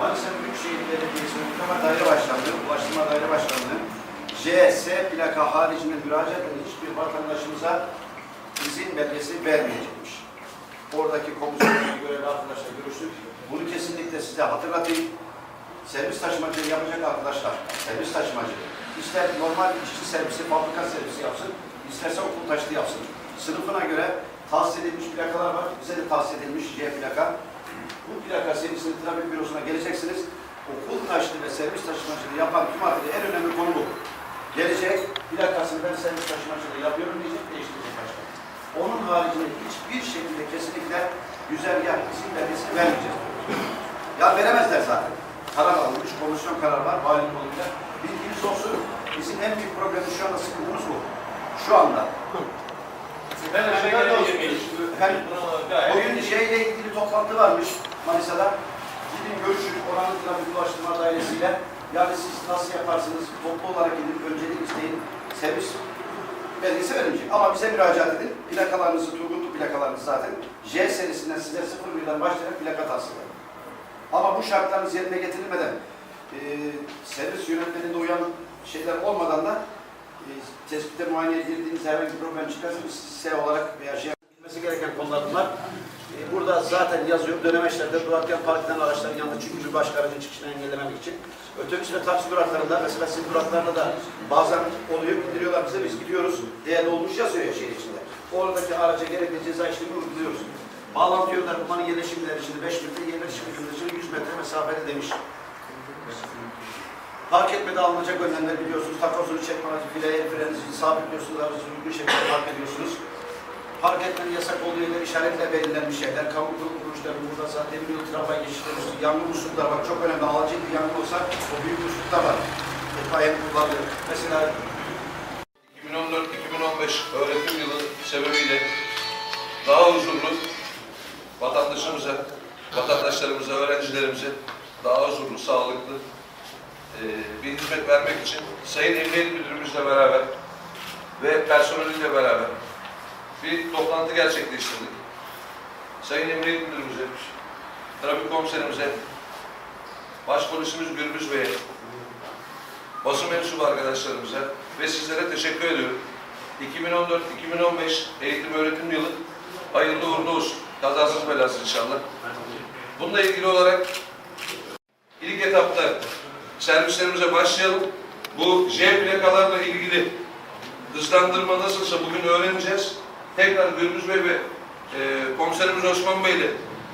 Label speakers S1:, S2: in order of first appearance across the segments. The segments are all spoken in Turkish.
S1: Manisa Büyükşehir Belediyesi Uygulama Daire Başkanlığı, Ulaştırma Daire Başkanlığı, JS plaka haricinde müracaat eden hiçbir vatandaşımıza izin belgesi vermeyecekmiş. Oradaki komisyonda görevli arkadaşlar görüştük. Bunu kesinlikle size hatırlatayım. Servis taşımacılığı yapacak arkadaşlar, servis taşımacı. İster normal işçi servisi, fabrika servisi yapsın, isterse okul taşıtı yapsın. Sınıfına göre tahsis edilmiş plakalar var. Bize de tahsis edilmiş J plaka. Bu plaka servisinin trafik bürosuna geleceksiniz. Okul taşıtı ve servis taşımacılığı yapan tüm arkadaşlar en önemli konu bu. Gelecek, plakasını ben servis taşımacılığı yapıyorum diyecek, değiştirecek başka. Onun haricinde hiçbir şekilde kesinlikle güzergah izin belgesi vermeyeceğiz. Ya veremezler zaten. Karar alınmış, komisyon kararı var, valilik olunca. Bilginiz olsun, bizim en büyük problemimiz şu anda sıkıntımız bu. Şu anda.
S2: Ben aşağıya
S1: böyle olsun. Bugün şeyle ilgili toplantı varmış Manisa'da. Gidin görüşün oranın trafik ulaştırma dairesiyle. Yani siz nasıl yaparsınız? Toplu olarak gidin, öncelik isteyin. Servis belgesi verilecek. Ama bize müracaat edin. Plakalarınızı, Turgutlu plakalarınız zaten. J serisinden size 01'den başlayarak plaka tahsil edin. Ama bu şartlarınız yerine getirilmeden e, servis yönetmeninde uyan şeyler olmadan da tespitte muayeneye girdiğiniz herhangi bir problem çıkarsa S olarak veya J Bilmesi gereken konular bunlar. Ee, Burada zaten yazıyor dönemeçlerde durarken park eden araçların yanında çünkü bir başka aracın çıkışını engellemek için. Otobüs ve taksi duraklarında mesela sizin duraklarda da bazen oluyor bildiriyorlar bize biz gidiyoruz. Değerli olmuş yazıyor ya şehir içinde. Oradaki araca gerekli ceza işlemi uyguluyoruz. Bağlantı yolları kumanın yerleşimleri için 5 metre, yerleşim yolları için 100 metre mesafede demiş. Park etmede alınacak önlemler biliyorsunuz. Takosunu çekme aracı, file, el freninizi sabitliyorsunuz, aracınızı uygun şekilde park ediyorsunuz. Park etmenin yasak olduğu yerler işaretle belirlenmiş şeyler. Kamu kurum kuruluşları burada zaten bir trafik geçişleri, yangın musluklar var. Çok önemli. Acil bir yangın olsa o büyük musluklar var. Etfaiye kullanılıyor. Mesela
S3: 2014-2015 öğretim yılı sebebiyle daha huzurlu vatandaşımıza, vatandaşlarımıza, öğrencilerimize daha huzurlu, sağlıklı eee, bir hizmet vermek için Sayın Emniyet Müdürümüzle beraber ve personeliyle beraber bir toplantı gerçekleştirdik. Sayın Emniyet Müdürümüze, trafik komiserimize, Başpolisimiz Gürbüz Bey'e, basın mensubu arkadaşlarımıza ve sizlere teşekkür ediyorum. 2014-2015 eğitim öğretim yılı hayırlı uğurlu olsun. Kazasız belasız inşallah. Bununla ilgili olarak ilk etapta servislerimize başlayalım. Bu J plakalarla ilgili hızlandırma nasılsa bugün öğreneceğiz. Tekrar Gürbüz Bey ve e, komiserimiz Osman Bey ile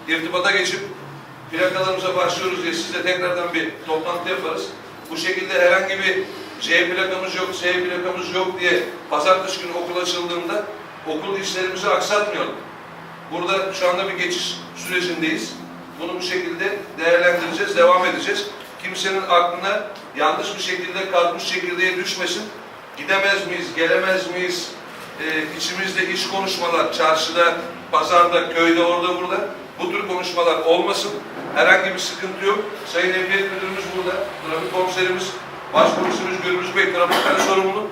S3: irtibata geçip plakalarımıza başlıyoruz diye sizle tekrardan bir toplantı yaparız. Bu şekilde herhangi bir C plakamız yok, S plakamız yok diye pazartesi günü okul açıldığında okul işlerimizi aksatmayalım. Burada şu anda bir geçiş sürecindeyiz. Bunu bu şekilde değerlendireceğiz, devam edeceğiz. Kimsenin aklına yanlış bir şekilde kalkmış çekirdeğe düşmesin. Gidemez miyiz, gelemez miyiz? Ee, içimizde iş konuşmalar, çarşıda, pazarda, köyde, orada, burada bu tür konuşmalar olmasın. Herhangi bir sıkıntı yok. Sayın Emniyet Müdürümüz burada, trafik komiserimiz, başkomiserimiz Gürbüz Bey trafikten sorumlu.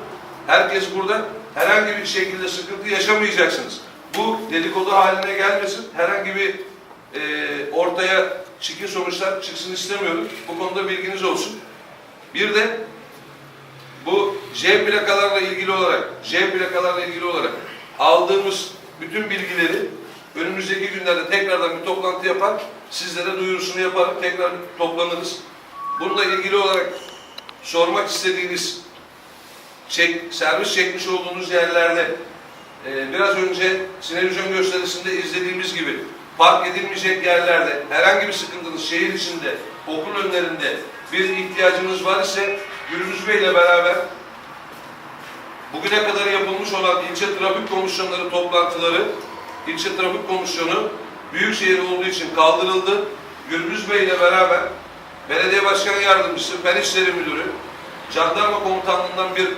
S3: Herkes burada. Herhangi bir şekilde sıkıntı yaşamayacaksınız. Bu dedikodu haline gelmesin. Herhangi bir e, ortaya çirkin sonuçlar çıksın istemiyorum. Bu konuda bilginiz olsun. Bir de bu J plakalarla ilgili olarak, J plakalarla ilgili olarak aldığımız bütün bilgileri önümüzdeki günlerde tekrardan bir toplantı yapar, sizlere duyurusunu yaparım, tekrar toplanırız. Bununla ilgili olarak sormak istediğiniz, çek, servis çekmiş olduğunuz yerlerde e, biraz önce sinevizyon gösterisinde izlediğimiz gibi park edilmeyecek yerlerde herhangi bir sıkıntınız şehir içinde, okul önlerinde bir ihtiyacınız var ise Gürbüz Bey ile beraber bugüne kadar yapılmış olan ilçe trafik komisyonları toplantıları, ilçe trafik komisyonu büyükşehir olduğu için kaldırıldı. Gürbüz Bey ile beraber belediye başkan yardımcısı, fen işleri müdürü, jandarma komutanlığından bir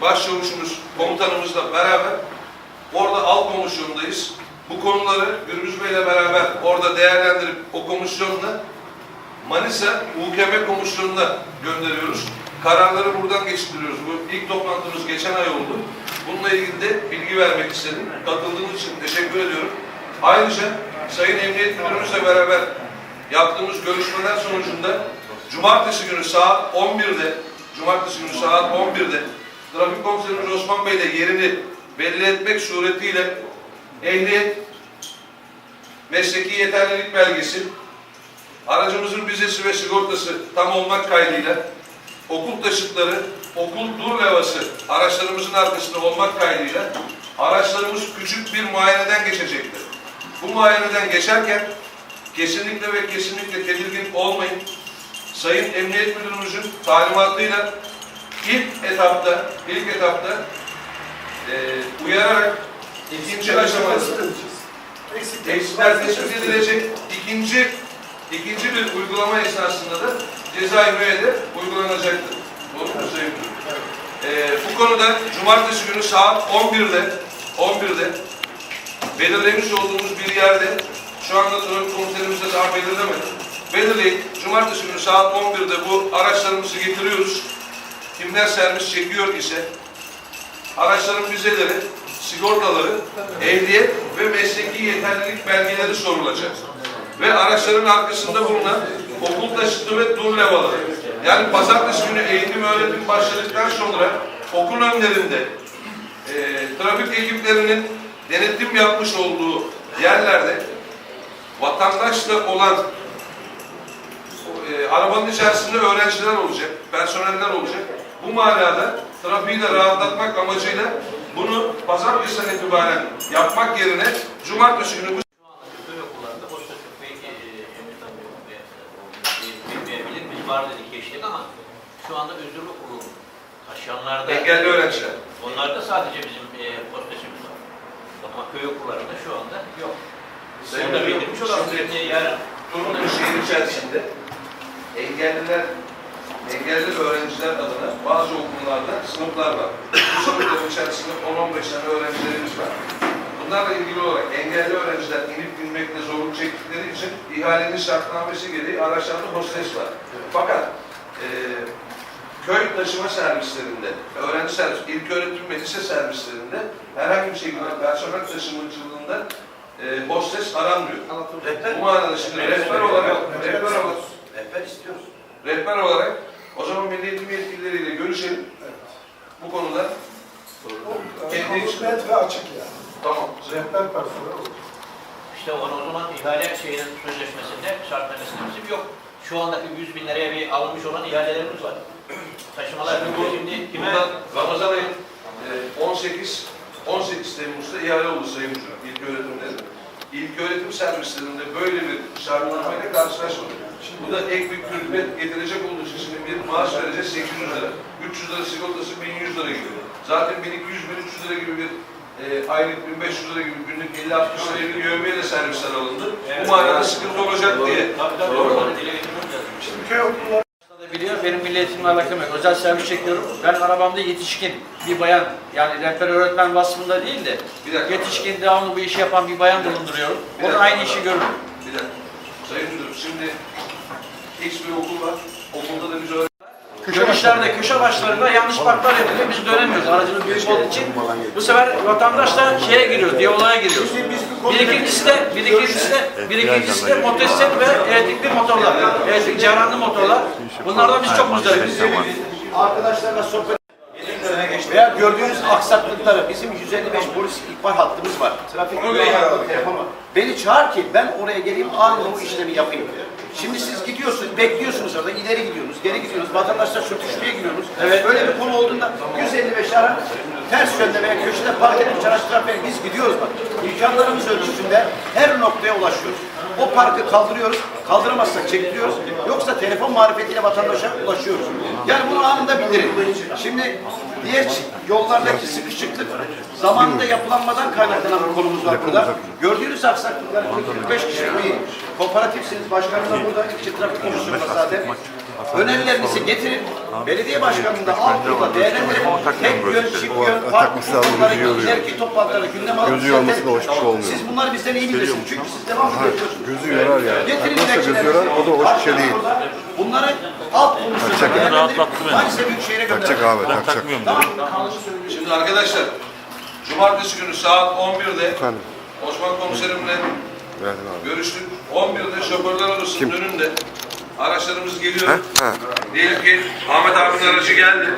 S3: başçavuşumuz, komutanımızla beraber orada alt komisyondayız. Bu konuları Gürbüz Bey ile beraber orada değerlendirip o komisyonla Manisa UKM komisyonuna gönderiyoruz. Kararları buradan geçiriyoruz. Bu ilk toplantımız geçen ay oldu. Bununla ilgili de bilgi vermek istedim. Katıldığınız için teşekkür ediyorum. Ayrıca Sayın Emniyet Müdürümüzle beraber yaptığımız görüşmeler sonucunda cumartesi günü saat 11'de cumartesi günü saat 11'de trafik komiserimiz Osman Bey ile yerini belli etmek suretiyle ehliyet mesleki yeterlilik belgesi aracımızın vizesi ve sigortası tam olmak kaydıyla okul taşıtları, okul dur levhası araçlarımızın arkasında olmak kaydıyla araçlarımız küçük bir muayeneden geçecektir. Bu muayeneden geçerken kesinlikle ve kesinlikle tedirgin olmayın. Sayın Emniyet Müdürümüzün talimatıyla ilk etapta, ilk etapta eee uyararak ikinci aşamada eksikler tespit edilecek. İkinci, ikinci bir uygulama esnasında da cezai müeyyide uygulanacaktır. Doğru mu Sayın? Ee, bu konuda cumartesi günü saat 11'de 11'de belirlemiş olduğumuz bir yerde şu anda trafik komiserimizde daha belirlemedik. Belirleyip cumartesi günü saat 11'de bu araçlarımızı getiriyoruz. Kimler servis çekiyor ise araçların vizeleri, sigortaları, ehliyet ve mesleki yeterlilik belgeleri sorulacak. Ve araçların arkasında bulunan okul taşıtı ve dur levhaları. Yani pazartesi günü eğitim öğretim başladıktan sonra okul önlerinde e, trafik ekiplerinin denetim yapmış olduğu yerlerde vatandaşla olan e, arabanın içerisinde öğrenciler olacak, personeller olacak. Bu manada trafiği de rahatlatmak amacıyla bunu pazartesinden itibaren yapmak yerine cumartesi günü bu
S4: bilmeyebilir. Biz var dedik geçtik ama şu anda özürlü okulu taşıyanlarda
S3: engelli öğrenciler.
S4: onlarda sadece bizim e, post taşımız var. Ama köy okullarında şu anda yok.
S3: Sayın
S4: Onu da bildirmiş olalım. yarın
S3: Turunlu şehir içerisinde engelliler, engelli öğrenciler adına bazı okullarda sınıflar var. Bu sınıfların içerisinde 10-15 tane öğrencilerimiz var. Bunlarla ilgili olarak engelli öğrenciler inip binmekte zorluk çektikleri için ihalenin şartnamesi gereği araçlarda hostes var. Fakat eee köy taşıma servislerinde, öğrenci servis, ilk öğretim ve lise servislerinde herhangi bir şekilde personel taşımacılığında e, hostes aranmıyor.
S1: Rehber,
S3: Bu manada şimdi rehber olarak, rehber olarak,
S1: rehber istiyoruz.
S3: rehber olarak o zaman Milli Eğitim yetkilileriyle görüşelim. Bu konuda kendi için.
S5: Net ve açık yani.
S3: Tamam.
S5: Rehber personel olur.
S4: işte onu o zaman ihale şeyinin sözleşmesinde şartnamesinde bizim yok. Şu andaki 100 bin liraya bir alınmış olan ihalelerimiz var. Taşımalar
S3: Şimdi bu,
S4: şimdi kime
S3: Ramazan ayı e, 18 18 Temmuz'da ihale oldu Sayın Müdürüm, ilk öğretimleri. İlk öğretim servislerinde böyle bir şartnameyle karşılaşmadık. Şimdi bu da ek bir külfet getirecek olduğu için şimdi bir maaş vereceğiz 800 lira. 300 lira sigortası 1100 lira gibi. Zaten 1200-1300 lira gibi bir e, aylık 1500 lira gibi günlük 50-60 lira gibi yövmeye de servisler alındı. Bu manada sıkıntı olacak diye. Doğru mu?
S4: dile getirmemiz lazım.
S5: Şimdi köy okulları
S6: milletimle alakam yok. Özel servis çekiyorum. Ben arabamda yetişkin bir bayan yani rehber öğretmen vasfında değil de
S3: Bir dakika.
S6: yetişkin devamlı bu işi yapan bir bayan bulunduruyorum.
S3: Bir
S6: O da
S3: dakika.
S6: aynı işi görür.
S3: Bir dakika. Sayın Müdürüm şimdi X bir okul var. Okulda da öğrenci
S6: Dönüşlerde köşe başlarında yanlış parklar yapılıyor. Biz dönemiyoruz. Aracımız büyük olduğu için. Bu sefer vatandaş da şeye giriyor, diyaloğa giriyor. Bir ikincisi de, bir ikincisi de, bir ikincisi de motosiklet ve elektrikli motorlar. Elektrikli ceyranlı motorlar. Bunlardan biz çok muzdaribiz.
S1: Arkadaşlarla sohbet veya gördüğünüz aksaklıkları bizim 155 polis ihbar hattımız var. Trafik telefonu. Beni çağır ki ben oraya geleyim anında o işlemi yapayım. Şimdi siz gidiyorsunuz, bekliyorsunuz orada, ileri gidiyorsunuz, geri gidiyorsunuz, vatandaşlar sürtüşmeye giriyorsunuz. Evet. Böyle bir konu olduğunda 155 ara ters yönde veya köşede park edip araç trafiğe biz gidiyoruz bak. İmkanlarımız ölçüsünde her noktaya ulaşıyoruz. O parkı kaldırıyoruz, kaldıramazsak çekiliyoruz. Yoksa telefon marifetiyle vatandaşa ulaşıyoruz. Yani bunu anında bildirin. Şimdi diğer yollardaki sıkışıklık zamanında yapılanmadan kaynaklanan bir konumuz var burada. Gördüğünüz aksaklıklar 45 kişilik bir kooperatifsiniz. Başkanım da burada, ilçe trafik komisyonunda zaten. Önerilerinizi getirin. Belediye başkanını da alt yılda değerlendirin. Tek yön, çift yön,
S7: gözü yoruyor.
S1: ileriki toplantılara gündem alıp
S7: Gözü yorması da hoş bir şey olmuyor.
S1: Siz bunları bizden iyi bilirsiniz. Çünkü siz devamlı
S7: Ha,
S1: yapıyorsunuz.
S7: gözü yorar yani.
S1: Getirin
S7: gözü yorar, o da hoş bir şey değil.
S1: Bunları alt komisyona
S7: Takacak.
S1: değerlendirip Manisa Büyükşehir'e
S7: Takacak
S1: gönderin.
S7: abi, takacak.
S3: Şimdi arkadaşlar, Cumartesi günü saat 11'de
S7: Efendim.
S3: Osman Komiserimle
S7: Verdim abi.
S3: Görüştük. 11'de şoförler odasının önünde araçlarımız geliyor.
S7: Ha? Ha.
S3: Diyelim ki Ahmet abinin aracı geldi.